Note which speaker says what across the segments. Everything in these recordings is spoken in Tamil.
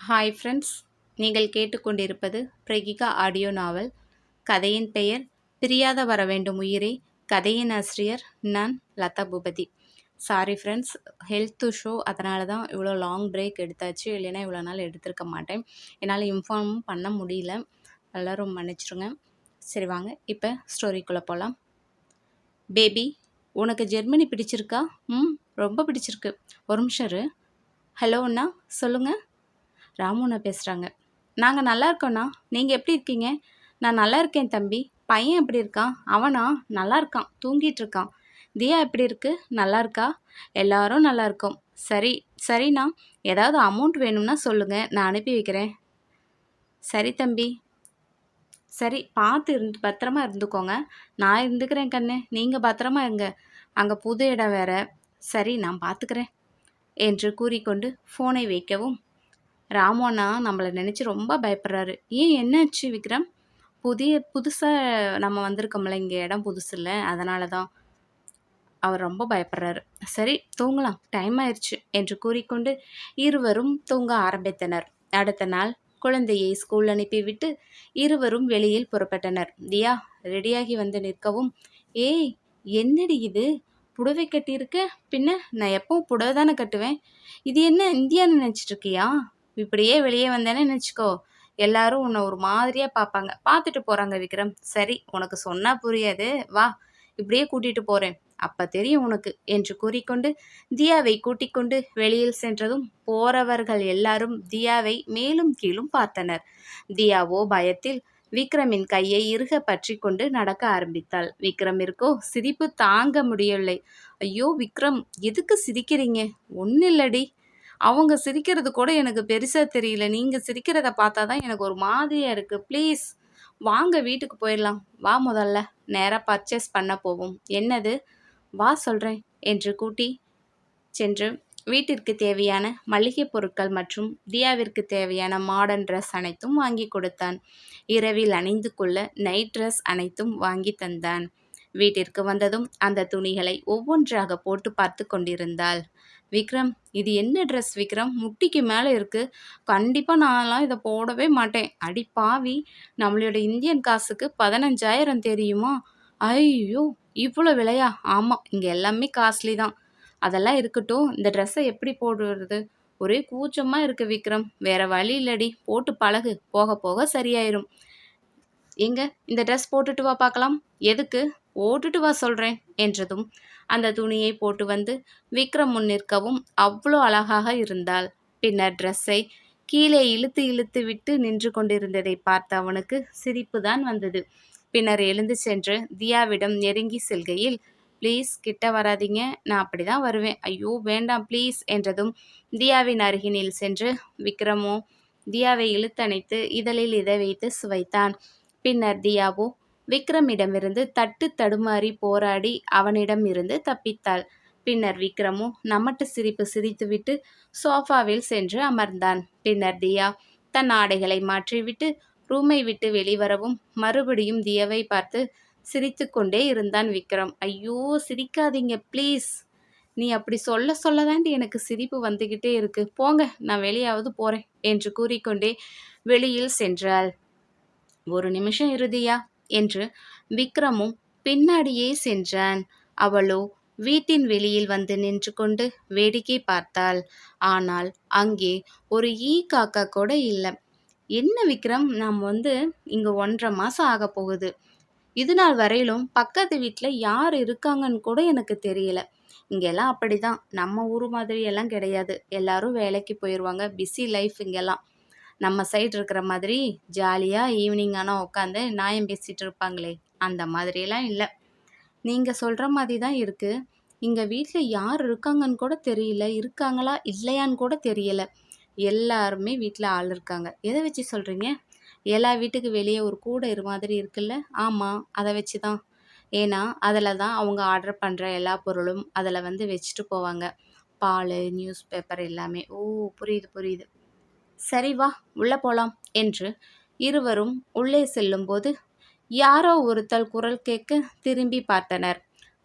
Speaker 1: ஹாய் ஃப்ரெண்ட்ஸ் நீங்கள் கேட்டுக்கொண்டிருப்பது பிரகிகா ஆடியோ நாவல் கதையின் பெயர் பிரியாத வர வேண்டும் உயிரே கதையின் ஆசிரியர் நான் Latha Boopathi. Sorry friends health show அதனால தான் இவ்வளோ லாங் பிரேக் எடுத்தாச்சு. இல்லைன்னா இவ்வளோ நாள் எடுத்திருக்க மாட்டேன். என்னால் இன்ஃபார்மும் பண்ண முடியல. எல்லோரும் மன்னிச்சிருங்க. சரி வாங்க இப்போ ஸ்டோரிக்குள்ளே போகலாம் பேபி உனக்கு ஜெர்மனி பிடிச்சிருக்கா? ம் ரொம்ப பிடிச்சிருக்கு. ஒரு நிமிஷம் ஹலோ அண்ணா சொல்லுங்கள் ராமுண்ணா பேசுகிறாங்க நாங்கள் நல்லா இருக்கோண்ணா நீங்கள் எப்படி இருக்கீங்க? நான் நல்லா இருக்கேன் தம்பி. பையன் எப்படி இருக்கான்? அவனா நல்லா இருக்கான் தூங்கிட்டு இருக்கான். தியா எப்படி இருக்கு? நல்லா இருக்கா? எல்லாரும் நல்லா இருக்கோம். சரி சரிண்ணா. ஏதாவது அமௌண்ட் வேணும்னா சொல்லுங்கள் நான் அனுப்பி வைக்கிறேன். சரி தம்பி. சரி பார்த்து இருந்து பத்திரமா இருந்துக்கோங்க. நான் இருந்துக்கிறேன் கண்ணு. நீங்கள் பத்திரமா இருங்க. அங்கே புது இடம் வேற. சரி நான் பார்த்துக்கிறேன். என்று கூறிக்கொண்டு ஃபோனை வைக்கவும் ராமோனா நம்மளை நினச்சி ரொம்ப பயப்படுறாரு. ஏன் என்னாச்சு விக்ரம்? புதிய புதுசாக நம்ம வந்திருக்கோம்ல இங்கே இடம் புதுசு இல்லை அதனால தான். அவர் ரொம்ப பயப்படுறாரு. சரி தூங்கலாம். டைம் ஆயிடுச்சு என்று கூறிக்கொண்டு இருவரும் தூங்க ஆரம்பித்தனர். அடுத்த நாள் குழந்தையை ஸ்கூல் அனுப்பிவிட்டு இருவரும் வெளியில் புறப்பட்டனர். தியா ரெடியாகி வந்து நிற்கவும் ஏய் என்னடி இது? புடவை கட்டியிருக்க. பின்ன நான் எப்பவும் புடவை தானே கட்டுவேன். இது என்ன இந்தியான்னு நினச்சிட்டு இருக்கியா? இப்படியே வெளியே வந்தேன்னு நினச்சிக்கோ. எல்லாரும் உன்னை ஒரு மாதிரியாக பார்ப்பாங்க. பார்த்துட்டு போகிறாங்க விக்ரம். சரி உனக்கு சொன்னால் புரியாது. வா இப்படியே கூட்டிகிட்டு போகிறேன் அப்ப தெரியும் உனக்கு என்று கூறிக்கொண்டு தியாவை கூட்டிக் கொண்டு வெளியில் சென்றதும் போறவர்கள் எல்லாரும் தியாவை மேலும் கீழும் பார்த்தனர். தியாவோ பயத்தில் விக்ரமின் கையை இறுக பற்றி கொண்டு நடக்க ஆரம்பித்தாள். விக்ரமிற்கோ சிரிப்பு தாங்க முடியவில்லை. ஐயோ விக்ரம் எதுக்கு சிரிக்கிறீங்க? ஒன்னில்லடி அவங்க சிரிக்கிறது கூட எனக்கு பெருசாக தெரியல. நீங்கள் சிரிக்கிறத பார்த்தா தான் எனக்கு ஒரு மாதிரியாக இருக்குது ப்ளீஸ் வாங்க வீட்டுக்கு போயிடலாம். வா முதல்ல. நேராக பர்ச்சேஸ் பண்ண போவோம். என்னது? வா சொல்கிறேன் என்று கூட்டி சென்று வீட்டிற்கு தேவையான மளிகை பொருட்கள் மற்றும் தியாவிற்கு தேவையான மாடர்ன் ட்ரெஸ் அனைத்தும் வாங்கி கொடுத்தான். இரவில் அணிந்து கொள்ள நைட் ட்ரெஸ் அனைத்தும் வாங்கி தந்தான். வீட்டிற்கு வந்ததும் அந்த துணிகளை ஒவ்வொன்றாக போட்டு பார்த்து கொண்டிருந்தாள். விக்ரம் இது என்ன ட்ரெஸ் விக்ரம்? முட்டிக்கு மேலே இருக்குது கண்டிப்பாக நான்லாம் இதை போடவே மாட்டேன். அடி பாவி நம்மளோட இந்தியன் காசுக்கு பதினஞ்சாயிரம் தெரியுமா? ஐயோ இவ்வளோ விலையா? ஆமாம் இங்கே எல்லாமே காஸ்ட்லி தான். அதெல்லாம் இருக்கட்டும் இந்த ட்ரெஸ்ஸை எப்படி போடுறது? ஒரே கூச்சமாக இருக்கு விக்ரம். வேற வழி இல்லடி. போட்டு பழகு. போக போக சரியாயிரும். எங்க? இந்த ட்ரெஸ் போட்டுட்டு வா பார்க்கலாம். எதுக்கு? ஓட்டுட்டு வா சொல்கிறேன் என்றதும் அந்த துணியை போட்டு வந்து விக்ரம் முன் நிற்கவும் அவ்வளோ அழகாக இருந்தாள். பின்னர் ட்ரெஸ்ஸை கீழே இழுத்து இழுத்து விட்டு நின்று கொண்டிருந்ததை பார்த்த அவனுக்கு சிரிப்பு தான் வந்தது. பின்னர் எழுந்து சென்று தியாவிடம் நெருங்கி செல்கையில் ப்ளீஸ் கிட்ட வராதிங்க நான் அப்படி தான் வருவேன். ஐயோ வேண்டாம் ப்ளீஸ் என்றதும் தியாவின் அருகினில் சென்று விக்ரமோ? தியாவை இழுத்தணைத்து இதழில் இதை வைத்து சுவைத்தான். பின்னர் தியாவோ விக்ரமிடமிருந்து தட்டு தடுமாறி போராடி அவனிடம் இருந்து தப்பித்தாள். பின்னர் விக்ரமோ நமட்டு சிரிப்பு சிரித்துவிட்டு சோஃபாவில் சென்று அமர்ந்தான். பின்னர் தியா தன் ஆடைகளை மாற்றிவிட்டு ரூமை விட்டு வெளிவரவும் மறுபடியும் தியாவை பார்த்து சிரித்து கொண்டே இருந்தான் விக்ரம். ஐயோ சிரிக்காதீங்க ப்ளீஸ். நீ அப்படி சொல்ல சொல்ல தாண்டி எனக்கு சிரிப்பு வந்துக்கிட்டே இருக்கு. போங்க நான் வெளியாவது போறேன் என்று கூறிக்கொண்டே வெளியில் சென்றாள். ஒரு நிமிஷம் இருதியா? என்று விக்ரமும் பின்னாடியே சென்றான். அவளோ வீட்டின் வெளியில் வந்து நின்று கொண்டு வேடிக்கை பார்த்தாள். ஆனால் அங்கே ஒரு ஈ காக்கா கூட இல்லை. என்ன விக்ரம் நாம் வந்து இங்கே ஒன்றரை மாதம் ஆக போகுது. இது நாள் வரையிலும் பக்கத்து வீட்டில் யார் இருக்காங்கன்னு கூட எனக்கு தெரியல. இங்கெல்லாம் அப்படிதான். நம்ம ஊர் மாதிரி எல்லாம் கிடையாது. எல்லாரும் வேலைக்கு போயிடுவாங்க பிஸி லைஃப் இங்கெல்லாம். நம்ம சைடு இருக்கிற மாதிரி ஜாலியாக ஈவினிங் ஆனால் உட்காந்து நியாயம் பேசிகிட்டு இருப்பாங்களே அந்த மாதிரியெல்லாம் இல்லை. நீங்கள் சொல்கிற மாதிரி தான் இருக்குது இங்கே வீட்டில் யார் இருக்காங்கன்னு கூட தெரியல இருக்காங்களா இல்லையான்னு கூட தெரியலை. எல்லாருமே வீட்டில் ஆள் இருக்காங்க. எதை வச்சு சொல்கிறீங்க எல்லா வீட்டுக்கு வெளியே ஒரு கூடை இரு மாதிரி இருக்குல்ல? ஆமாம் அதை வச்சு தான். ஏன்னா அதில் தான் அவங்க ஆர்டர் பண்ணுற எல்லா பொருளும் அதில் வந்து வச்சுட்டு போவாங்க. பால் நியூஸ் பேப்பர் எல்லாமே. ஓ புரியுது புரியுது. சரி வா உள்ளே போலாம் என்று இருவரும் உள்ளே செல்லும்போது யாரோ ஒருத்தல் குரல் கேட்க திரும்பி பார்த்தனர்.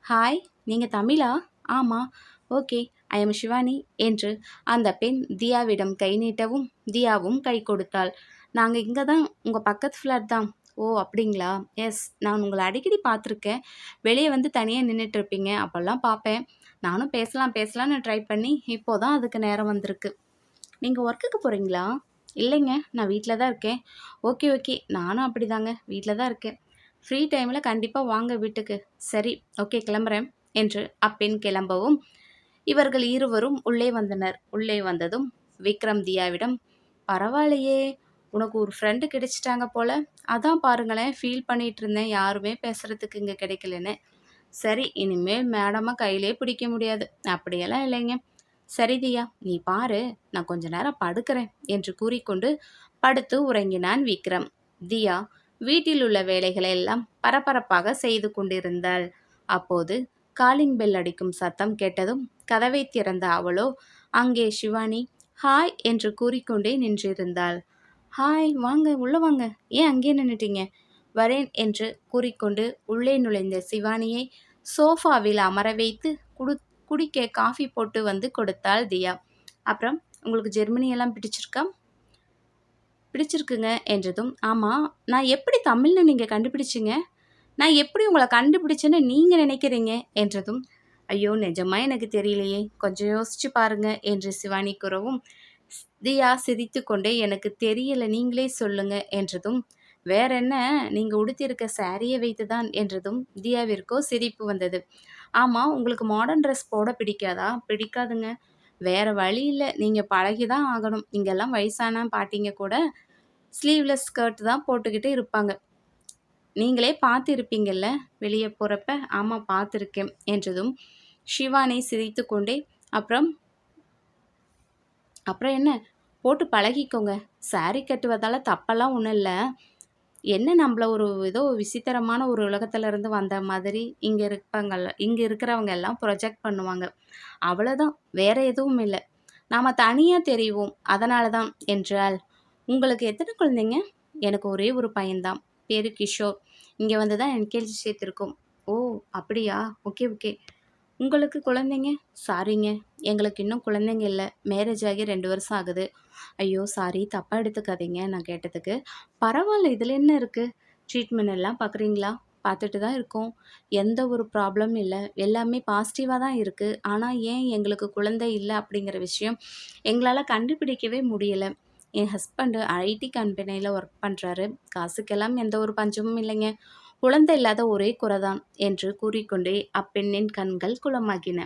Speaker 1: ஹாய் நீங்கள் தமிழா? ஆமாம் ஓகே ஐ எம் சிவானி என்று அந்த பெண் தியாவிடம் கை நீட்டவும் தியாவும் கை கொடுத்தாள். நாங்கள் இங்கே தான் உங்கள் பக்கத்து ஃப்ளாட் தான். ஓ அப்படிங்களா? எஸ் நான் உங்களை அடிக்கடி பார்த்துருக்கேன். வெளியே வந்து தனியாக நின்றுட்டு இருப்பீங்க அப்போல்லாம் பார்ப்பேன். நானும் பேசலாம் பேசலாம்னு ட்ரை பண்ணி இப்போ தான் அதுக்கு நேரம் வந்திருக்கு. நீங்கள் ஒர்க்குக்கு போகிறீங்களா இல்லைங்க நான் வீட்டில் தான் இருக்கேன். ஓகே ஓகே நானும் அப்படி தாங்க வீட்டில் தான் இருக்கேன். ஃப்ரீ டைமில் கண்டிப்பாக வாங்க வீட்டுக்கு. சரி ஓகே கிளம்புறேன் என்று அப்பெண் கிளம்பவும் இவர்கள் இருவரும் உள்ளே வந்தனர். உள்ளே வந்ததும் விக்ரம் தியாவிடம் பரவாயில்லையே உனக்கு ஒரு ஃப்ரெண்டு கிடைச்சிட்டாங்க போல. அதான் பாருங்களேன் ஃபீல் பண்ணிகிட்டு இருந்தேன். யாருமே பேசுகிறதுக்கு இங்கே கிடைக்கலன்னு. சரி இனிமேல் மேடமாக கையிலே பிடிக்க முடியாது. அப்படியெல்லாம் இல்லைங்க. சரி தியா நீ பாரு நான் கொஞ்ச நேரம் படுக்கிறேன் என்று கூறிக்கொண்டு படுத்து உறங்கினான் விக்ரம். தியா வீட்டில் உள்ள வேலைகளை எல்லாம் பரபரப்பாக செய்து கொண்டிருந்தாள். அப்போது காலிங் பெல் அடிக்கும் சத்தம் கேட்டதும் கதவை திறந்த அவளோ அங்கே சிவானி ஹாய் என்று கூறிக்கொண்டே நின்றிருந்தாள். ஹாய் வாங்க உள்ள வாங்க ஏன் அங்கே நின்றுட்டீங்க வரேன் என்று கூறிக்கொண்டு உள்ளே நுழைந்த சிவானியை சோஃபாவில் அமர வைத்து குடு குடிக்க காஃபி போட்டு வந்து கொடுத்தாள் தியா. அப்புறம் உங்களுக்கு ஜெர்மனியெல்லாம் பிடிச்சிருக்கா? பிடிச்சிருக்குங்க என்றதும் ஆமாம் நான் எப்படி தமிழ்னு நீங்கள் கண்டுபிடிச்சிங்க? நான் எப்படி உங்களை கண்டுபிடிச்சேன்னு நீங்கள் நினைக்கிறீங்க? என்றதும் ஐயோ நிஜமாக எனக்கு தெரியலையே கொஞ்சம் யோசிச்சு பாருங்க என்று சிவானி குறவும் தியா சிரித்து கொண்டே எனக்கு தெரியல நீங்களே சொல்லுங்க என்றதும் வேற என்ன நீங்கள் உடுத்தியிருக்க சாரியை வைத்துதான் என்றதும் தியாவிற்கோ சிரிப்பு வந்தது. ஆமாம் உங்களுக்கு மாடர்ன் ட்ரெஸ் போட பிடிக்காதா? பிடிக்காதுங்க. வேறு வழி இல்லை. நீங்கள் பழகி தான் ஆகணும் இங்கெல்லாம் வயசான பாட்டிங்க கூட ஸ்லீவ்லெஸ் ஸ்கர்ட் தான் போட்டுக்கிட்டு இருப்பாங்க. நீங்களே பார்த்துருப்பீங்கல்ல? வெளியே போகிறப்ப ஆமாம் பார்த்துருக்கேன் என்றதும் சிவானை சிரித்து கொண்டே அப்புறம்? அப்புறம் என்ன? போட்டு பழகிக்கோங்க. சாரி கட்டுவதால் தப்பெல்லாம் ஒன்றும் இல்லை. என்ன நம்மள ஒரு ஏதோ விசித்திரமான ஒரு உலகத்துலேருந்து வந்த மாதிரி இங்கே இருப்பாங்கல்ல இங்கே இருக்கிறவங்க எல்லாம் ப்ரொஜெக்ட் பண்ணுவாங்க. அவ்வளோதான் வேற எதுவும் இல்லை. நாம் தனியாக தெரிவோம். அதனால தான் என்றால் உங்களுக்கு எத்தனை குழந்தைங்க? எனக்கு ஒரே ஒரு பையன்தான். பேர் கிஷோர். இங்கே வந்து தான் என்கேஜி சேர்த்துருக்கோம். ஓ அப்படியா? Okay okay. உங்களுக்கு குழந்தைங்க? சாரிங்க. எங்களுக்கு இன்னும் குழந்தைங்க இல்லை. மேரேஜ் ஆகி ரெண்டு வருஷம் ஆகுது. ஐயோ சாரி. தப்பாக எடுத்துக்காதீங்க நான் கேட்டதுக்கு. பரவாயில்ல. இதில் என்ன இருக்குது ட்ரீட்மெண்ட் எல்லாம் பார்க்குறீங்களா பார்த்துட்டு தான் இருக்கோம். எந்த ஒரு ப்ராப்ளம் இல்லை. எல்லாமே பாசிட்டிவாக தான் இருக்குது ஆனால் ஏன் எங்களுக்கு குழந்தை இல்லை அப்படிங்கிற விஷயம் எங்களால் கண்டுபிடிக்கவே முடியலை. என் ஹஸ்பண்டு ஐடி கம்பெனியில் ஒர்க் பண்ணுறாரு காசுக்கெல்லாம் எந்த ஒரு பஞ்சமும் இல்லைங்க. குழந்தை இல்லாத ஒரே குறைதான் என்று கூறிக்கொண்டே அப்பெண்ணின் கண்கள் குளமாகின.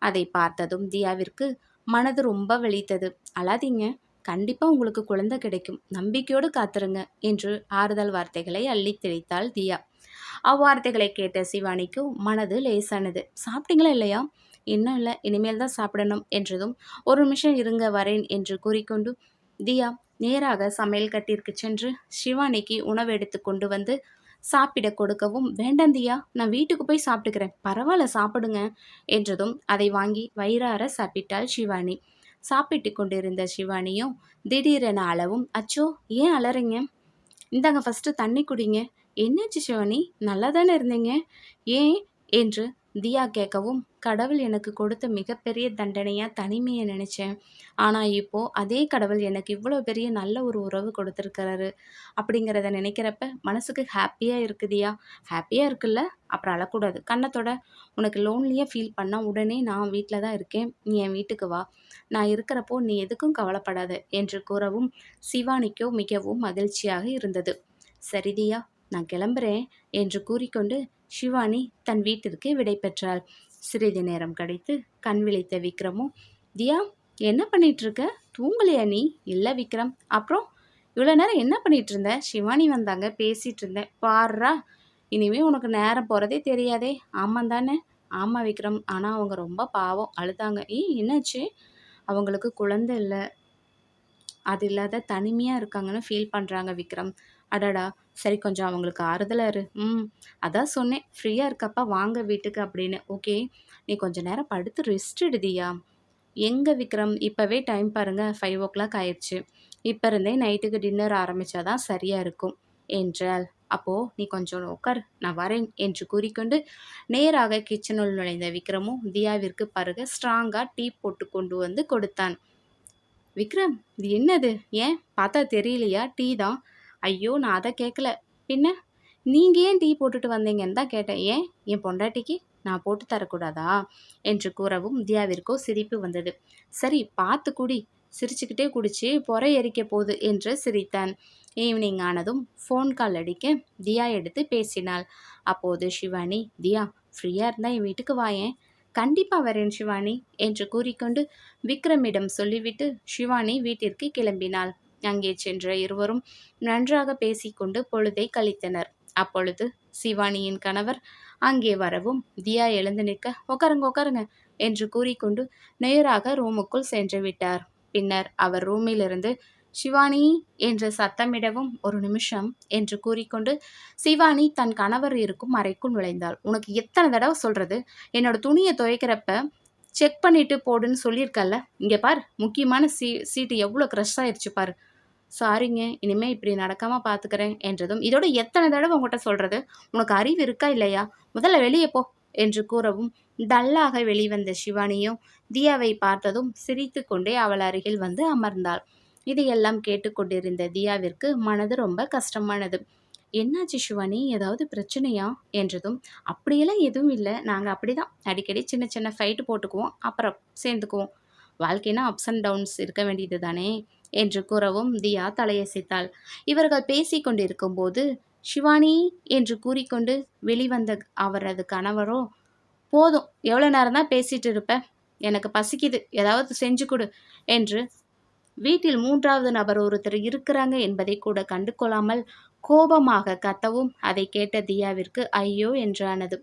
Speaker 1: அதை பார்த்ததும் தியாவிற்கு மனது ரொம்ப வெளித்தது அழாதீங்க கண்டிப்பா உங்களுக்கு குழந்தை கிடைக்கும். நம்பிக்கையோடு காத்துருங்க என்று ஆறுதல் வார்த்தைகளை அள்ளி தெளித்தாள் தியா. அவ்வார்த்தைகளை கேட்ட சிவானிக்கு மனது லேசானது. சாப்பிட்டீங்களா இல்லையா? இன்னும் இல்லை இனிமேல் தான் சாப்பிடணும் என்றதும் ஒரு நிமிஷம் இருங்க வரேன் என்று கூறிக்கொண்டு தியா நேராக சமையல் கட்டிற்கு சென்று சிவானிக்கு உணவு எடுத்து கொண்டு வந்து சாப்பிட கொடுக்கவும் வேண்டாந்தியா நான் வீட்டுக்கு போய் சாப்பிட்டுக்கிறேன். பரவாயில்ல சாப்பிடுங்க என்றதும் அதை வாங்கி வயிறார சாப்பிட்டாள் சிவானி சாப்பிட்டு கொண்டிருந்த சிவானியும் திடீரென அளவும் அச்சோ ஏன் அலறிங்க? இந்தாங்க ஃபஸ்ட்டு தண்ணி குடிங்க. என்னாச்சு சிவானி நல்லா தானே இருந்தீங்க? ஏன்? என்று தியா கேட்கவும் கடவுள் எனக்கு கொடுத்த மிகப்பெரிய தண்டனையாக தனிமையை நினச்சேன். ஆனால் இப்போது அதே கடவுள் எனக்கு இவ்வளோ பெரிய நல்ல ஒரு உறவு கொடுத்துருக்கிறாரு. அப்படிங்கிறத நினைக்கிறப்ப மனசுக்கு ஹாப்பியாக இருக்குதியா ஹாப்பியாக இருக்குல்ல? அப்புறம் அழக்கூடாது. கண்ணத்தோட உனக்கு லோன்லியாக ஃபீல் பண்ணால் உடனே நான் வீட்டில் தான் இருக்கேன். நீ என் வீட்டுக்கு வா. நான் இருக்கிறப்போ நீ எதுக்கும் கவலைப்படாத என்று கூறவும் சிவானிக்கோ மிகவும் மகிழ்ச்சியாக இருந்தது. சரிதியா நான் கிளம்புறேன் என்று கூறிக்கொண்டு சிவானி தன் வீட்டிற்கு விடை பெற்றாள். சிறிது நேரம் கழித்து கண் விழித்த விக்ரமும் தியா என்ன பண்ணிட்டு இருக்க தூங்கலையா நீ? இல்லை விக்ரம். அப்புறம் இவ்வளோ நேரம் என்ன பண்ணிட்டு இருந்த சிவானி வந்தாங்க பேசிட்டு இருந்தேன். பாடுறா இனிமே உனக்கு நேரம் போகிறதே தெரியாதே. ஆமாம் தானே. ஆமாம் விக்ரம். ஆனால் அவங்க ரொம்ப பாவம். அழுதாங்க. ஏய் என்னாச்சு? அவங்களுக்கு குழந்தை இல்லை. அது இல்லாத தனிமையாக இருக்காங்கன்னு ஃபீல் பண்ணுறாங்க விக்ரம். அடடா சரி கொஞ்சம் அவங்களுக்கு ஆறுதலாக இரு. ம் அதான் சொன்னேன். ஃப்ரீயாக இருக்கப்பா வாங்க வீட்டுக்கு அப்படின்னு. ஓகே நீ கொஞ்சம் நேரம் படுத்து ரெஸ்ட் எடுதியா? எங்கே விக்ரம்? இப்போவே டைம் பாருங்கள் ஃபைவ் ஓ கிளாக் ஆயிடுச்சு இப்போ இருந்தே நைட்டுக்கு டின்னர் ஆரம்பித்தாதான் சரியாக இருக்கும். என்றாள். அப்போது நீ கொஞ்சம் உட்கார் நான் வரேன். என்று கூறிக்கொண்டு நேராக கிச்சனுள் நுழைந்த விக்ரமும் தியாவிற்கு பருக ஸ்ட்ராங்காக டீ போட்டு கொண்டு வந்து கொடுத்தான். விக்ரம் இது என்னது? ஏன்? பார்த்தா தெரியலையா? டீ தான். ஐயோ நான் அதை கேட்கல பின்ன? நீங்கள் ஏன் டீ போட்டுட்டு வந்தீங்கன்னு தான் கேட்டேன். ஏன்? என் பொண்டாட்டிக்கு நான் போட்டு தரக்கூடாதா? என்று கூறவும் தியாவிற்கோ சிரிப்பு வந்தது. சரி பார்த்து குடி. சிரிச்சுக்கிட்டே குடிச்சு பொறை எரிக்க போகுது என்று சிரித்தான். ஈவினிங் ஆனதும் ஃபோன் கால் அடிக்க தியா எடுத்து பேசினாள். அப்போது சிவானி தியா ஃப்ரீயாக இருந்தால் என் வீட்டுக்கு வாயேன் கண்டிப்பாக வரேன் சிவானி என்று கூறிக்கொண்டு விக்ரமிடம் சொல்லிவிட்டு சிவானி வீட்டிற்கு கிளம்பினாள். அங்கே சென்ற இருவரும் நன்றாக பேசிக்கொண்டு பொழுதை கழித்தனர். அப்பொழுது சிவானியின் கணவர் அங்கே வரவும் தியா எழுந்து நிற்க உட்காருங்க உட்காருங்க என்று கூறிக்கொண்டு நேராக ரூமுக்குள் சென்று விட்டார். பின்னர் அவர் ரூமிலிருந்து சிவானி என்று சத்தமிடவும் ஒரு நிமிஷம் என்று கூறிக்கொண்டு சிவானி தன் கணவர் இருக்கும் அறைக்குள் நுழைந்தாள். உனக்கு எத்தனை தடவை சொல்றது? என்னோட துணியை துவைக்கிறப்ப செக் பண்ணிட்டு போடுன்னு சொல்லியிருக்கல்ல. இங்கே பார் முக்கியமான சீ சீட்டு எவ்வளோ க்ரஷ் ஆயிடுச்சு பார். சாரிங்க இனிமேல் இப்படி நடக்காமல் பார்த்துக்கிறேன் என்றதும் இதோட எத்தனை தடவை உங்கள்கிட்ட சொல்கிறது உனக்கு அறிவு இருக்கா இல்லையா? முதல்ல வெளியே போ என்று கூறவும் டல்லாக வெளிவந்த சிவானியும் தியாவை பார்த்ததும் சிரித்து கொண்டே அவள் அருகில் வந்து அமர்ந்தாள். இதையெல்லாம் கேட்டுக்கொண்டிருந்த தியாவிற்கு மனது ரொம்ப கஷ்டமானது. என்னாச்சு சிவானி? ஏதாவது பிரச்சனையா? என்றதும் அப்படியெல்லாம் எதுவும் இல்லை. நாங்கள் அப்படி தான் அடிக்கடி சின்ன சின்ன ஃபைட்டு போட்டுக்குவோம். அப்புறம் சேர்ந்துக்குவோம். வாழ்க்கைனா அப்ஸ் அண்ட் டவுன்ஸ் இருக்க வேண்டியது தானே என்று கூறவும் தியா தலையசைத்தாள். இவர்கள் பேசிக்கொண்டிருக்கும் போது சிவானி என்று கூறிக்கொண்டு வெளிவந்த அவரது கணவரோ போதும் எவ்வளோ நேரம் தான் பேசிட்டு இருப்ப எனக்கு பசிக்குது. ஏதாவது செஞ்சு கொடு என்று வீட்டில் மூன்றாவது நபர் ஒருத்தர் இருக்கிறாங்க என்பதை கூட கண்டு கொள்ளாமல் கோபமாக கத்தவும் அதை கேட்ட தியாவிற்கு ஐயோ என்றானது.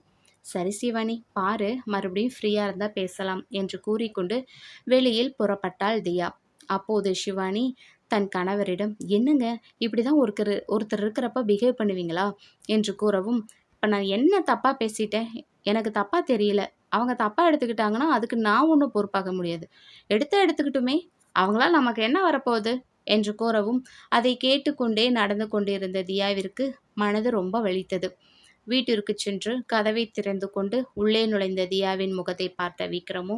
Speaker 1: சரி சிவானி பாரு மறுபடியும் ஃப்ரீயாக இருந்தால் பேசலாம் என்று கூறிக்கொண்டு வெளியில் புறப்பட்டாள் தியா. அப்போது சிவானி தன் கணவரிடம் என்னங்க இப்படி தான் ஒருத்தர் ஒருத்தர் இருக்கிறப்ப பிஹேவ் பண்ணுவீங்களா? என்று கூறவும் இப்போ நான் என்ன தப்பாக பேசிட்டேன்? எனக்கு தப்பாக தெரியல. அவங்க தப்பாக எடுத்துக்கிட்டாங்கன்னா அதுக்கு நான் ஒன்றும் பொறுப்பாக முடியாது. எடுத்த எடுத்துக்கிட்டுமே அவங்களால் நமக்கு என்ன வரப்போகுது? என்று கூறவும் அதை கேட்டுக்கொண்டே நடந்து கொண்டிருந்த தியாவிற்கு மனது ரொம்ப வலித்தது. வீட்டிற்கு சென்று கதவை திறந்து கொண்டு உள்ளே நுழைந்த தியாவின் முகத்தை பார்த்த விக்ரமோ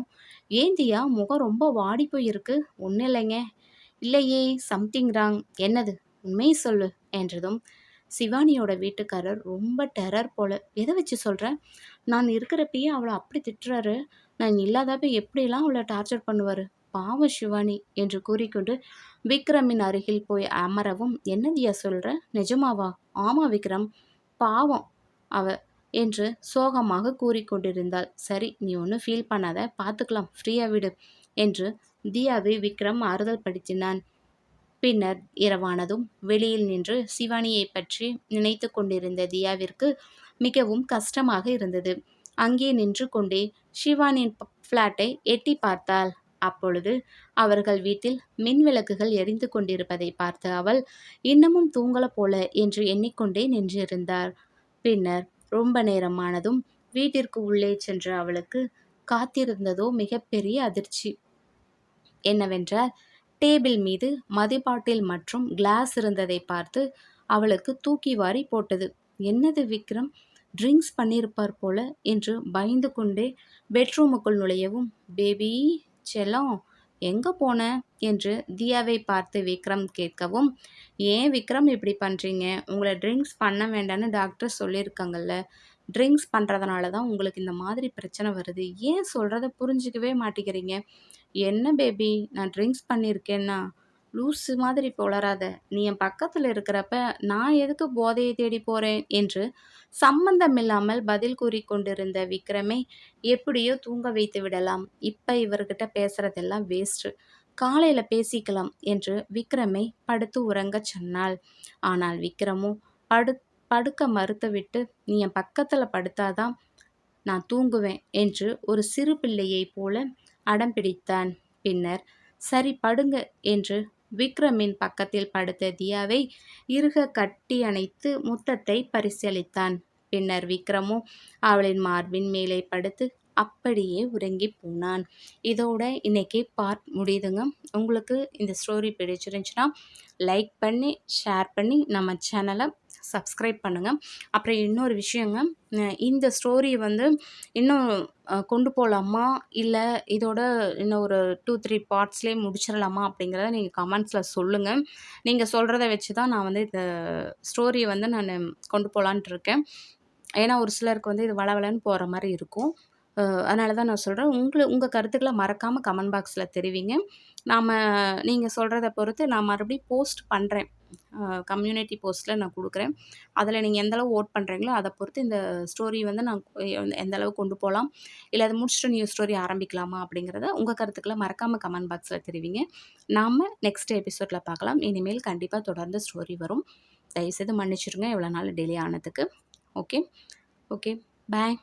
Speaker 1: ஏன் தியா முகம் ரொம்ப வாடி போயிருக்கு. ஒன்றும் இல்லைங்க. இல்லையே சம்திங் ராங் என்னது? உண்மையை சொல்லு என்றதும் சிவானியோட வீட்டுக்காரர் ரொம்ப டெரர் போல. எதை வச்சு சொல்கிறேன் நான் இருக்கிறப்பயே அவளை அப்படி திட்டுறாரு. நான் இல்லாதப்ப எப்படிலாம் அவளை டார்ச்சர் பண்ணுவார்? பாவம் சிவானி என்று கூறிக்கொண்டு விக்ரமின் அருகில் போய் அமரவும் என்னதியா சொல்கிற நிஜமாவா? ஆமாம் விக்ரம். பாவம். அவ என்று சோகமாக கூறிக்கொண்டிருந்தாள். சரி நீ ஒன்றும் ஃபீல் பண்ணாத. பார்த்துக்கலாம் ஃப்ரீயாக விடு என்று தியாவை விக்ரம் ஆறுதல் படுத்தினான். பின்னர் இரவானதும் வெளியில் நின்று சிவானியை பற்றி நினைத்து கொண்டிருந்த தியாவிற்கு மிகவும் கஷ்டமாக இருந்தது. அங்கே நின்று கொண்டே சிவானின் ஃப்ளாட்டை எட்டி பார்த்தாள். அப்பொழுது அவர்கள் வீட்டில் மின் விளக்குகள் எரிந்து கொண்டிருப்பதை பார்த்த அவள் இன்னமும் தூங்கல போல என்று எண்ணிக்கொண்டே நின்றிருந்தார். பின்னர் ரொம்ப நேரமானதும் வீட்டிற்கு உள்ளே சென்ற அவளுக்கு காத்திருந்ததோ மிகப்பெரிய அதிர்ச்சி. என்னவென்றால் டேபிள் மீது மதிபாட்டில் மற்றும் கிளாஸ் இருந்ததை பார்த்து அவளுக்கு தூக்கி வாரி போட்டது. என்னது விக்ரம்? ட்ரிங்க்ஸ் பண்ணியிருப்பார் போல என்று பயந்து கொண்டே பெட்ரூமுக்குள் நுழையவும் பேபி செல்லம் எங்கே போன? என்று தியாவை பார்த்து விக்ரம் கேட்கவும் ஏன் விக்ரம் இப்படி பண்ணுறீங்க உங்களை ட்ரிங்க்ஸ் பண்ண வேண்டாம்னு டாக்டர் சொல்லியிருக்காங்கல்ல. ட்ரிங்க்ஸ் பண்ணுறதுனால தான் உங்களுக்கு இந்த மாதிரி பிரச்சனை வருது. ஏன் சொல்கிறத புரிஞ்சிக்கவே மாட்டேங்கிறீங்க? என்ன பேபி? நான் ட்ரிங்க்ஸ் பண்ணியிருக்கேன்னா லூசு மாதிரி புலராத நீ என் பக்கத்தில் இருக்கிறப்ப நான் எதுக்கு போதையை தேடி போகிறேன் என்று சம்பந்தமில்லாமல் பதில் கூறி கொண்டிருந்த விக்ரமை எப்படியோ தூங்க வைத்து விடலாம். இப்போ இவர்கிட்ட பேசுகிறதெல்லாம் வேஸ்ட்டு காலையில் பேசிக்கலாம் என்று விக்ரமை படுத்து உறங்கச் சொன்னாள். ஆனால் விக்ரமும் படு படுக்க மறுத்துவிட்டு நீ என் பக்கத்தில் படுத்தாதான் நான் தூங்குவேன் என்று ஒரு சிறு பிள்ளையைப் போல அடம் பிடித்தான். பின்னர் சரி படுங்க என்று விக்ரமின் பக்கத்தில் படுத்த தியாவை இறுக கட்டி அணைத்து முத்தத்தை பரிசீலித்தான் பின்னர் விக்ரமோ அவளின் மார்பின் மேலே படுத்து அப்படியே உறங்கி போனான். இதோட இன்னைக்கு பார்ட் முடியுதுங்க. உங்களுக்கு இந்த ஸ்டோரி பிடிச்சிருந்துச்சுன்னா லைக் பண்ணி ஷேர் பண்ணி நம்ம சேனலை சப்ஸ்கிரைப் பண்ணுங்கள் அப்புறம் இன்னொரு விஷயங்க இந்த ஸ்டோரி வந்து இன்னும் கொண்டு போகலாமா இல்லை இதோட இன்னும் ஒரு டூ த்ரீ பார்ட்ஸ்லேயே முடிச்சிடலாமா? அப்படிங்கிறத நீங்கள் கமெண்ட்ஸில் சொல்லுங்கள் நீங்கள் சொல்கிறத வச்சு தான் நான் வந்து இந்த ஸ்டோரியை வந்து நான் கொண்டு போகலான்ட்டு இருக்கேன். ஏன்னா ஒரு சிலருக்கு வந்து இது வளவலன்னு போகிற மாதிரி இருக்கும். அதனால தான் நான் சொல்கிறேன் உங்களை உங்கள் கருத்துக்களை மறக்காமல் கமெண்ட் பாக்ஸில் தெரிவிங்க. நாம் நீங்கள் சொல்கிறத பொறுத்து நான் மறுபடியும் போஸ்ட் பண்ணுறேன் கம்யூனிட்டி போஸ்ட்டில் நான் கொடுக்குறேன். அதில் நீங்கள் எந்த அளவு ஓட் பண்ணுறீங்களோ அதை பொறுத்து இந்த ஸ்டோரி வந்து நான் எந்த அளவு கொண்டு போகலாம் இல்லை அதை முடிச்சுட்டு நியூ ஸ்டோரி ஆரம்பிக்கலாமா அப்படிங்கிறத உங்கள் கருத்துக்களை மறக்காமல் கமெண்ட் பாக்ஸில் தெரிவிங்க. நாம் நெக்ஸ்ட் எபிசோடில் பார்க்கலாம் இனிமேல் கண்டிப்பாக தொடர்ந்து ஸ்டோரி வரும். தயவுசெய்து மன்னிச்சிடுங்க இவ்வளோ நாள் டிலே ஆனதுக்கு. ஓகே? ஓகே. பாய்.